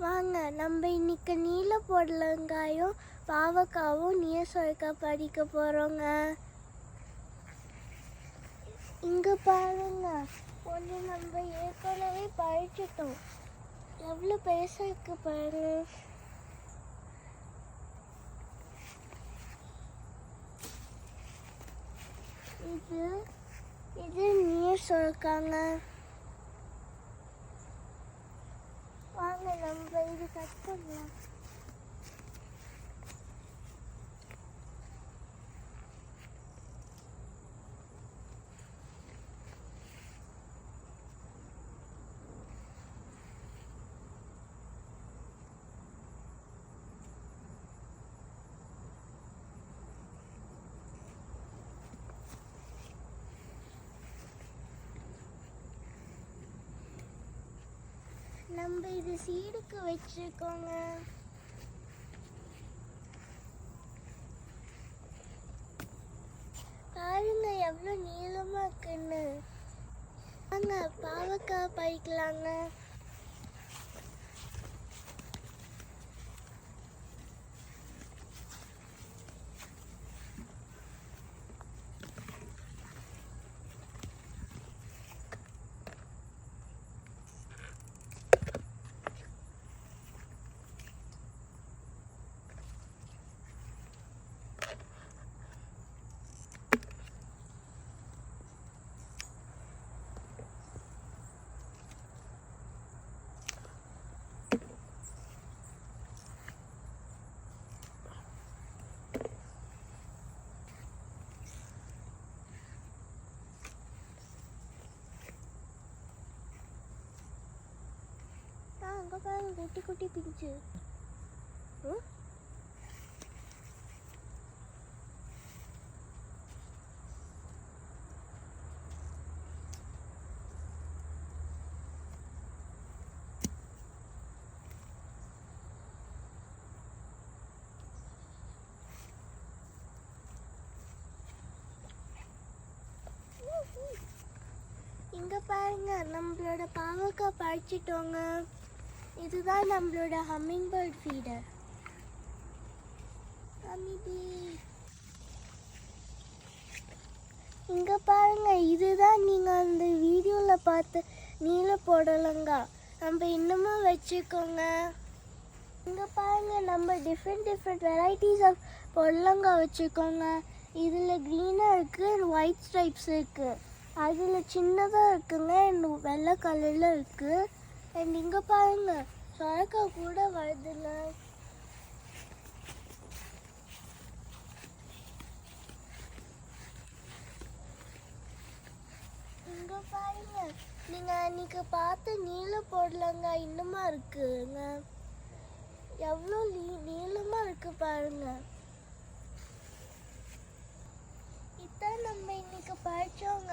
வாங்க நம்ம இன்னைக்கு நீல பொடலங்காயும் பாவக்காவும் நீர் சுரக்கா படிக்க போகிறோங்க இங்கே பாருங்க ஒன்று நம்ம ஏற்கனவே பழிச்சிட்டோம் எவ்வளோ பெருசாக இருக்கு பாருங்க. இது இது நீர் சுரக்காங்க வாங்க நம்ம இது கட் நம்ம இது சீடுக்கு வச்சிருக்கோங்க. பாருங்க எவ்வளோ நீளமா இருக்குன்னு. வாங்க பாவக்காய் பறிக்கலாங்க. குட்டி குட்டி பிஞ்சு. ம் இங்க பாருங்க நம்மளோட பாவக்காய் பறிச்சிட்டோங்க. இதுதான் நம்மளோட ஹம்மிங் பேர்ட் ஃபீடர் இங்க பாருங்க இதுதான் நீங்க அந்த வீடியோல பார்த்து நீல போடலங்க. நம்ம இன்னமும் வச்சுக்கோங்க இங்க பாருங்க நம்ம டிஃப்ரெண்ட் டிஃப்ரெண்ட் வெரைட்டிஸ் ஆஃப் பொடலங்கா வச்சுக்கோங்க இதில் க்ரீனாக இருக்குது ஒயிட் ஸ்ட்ரைப்ஸ் இருக்குது அதில் சின்னதாக இருக்குங்க வெள்ளை கலரில் இருக்குது அண்ட் இங்கே பாருங்க. சொரக்கா கூட வருதுங்க நீங்க பாருங்க. நீங்க அன்னைக்கு பார்த்த நீல போடலங்க இன்னுமா இருக்குங்க? எவ்வளோ நீ நீளமா இருக்கு பாருங்க இதான் நம்ம இன்னைக்கு படிச்சோங்க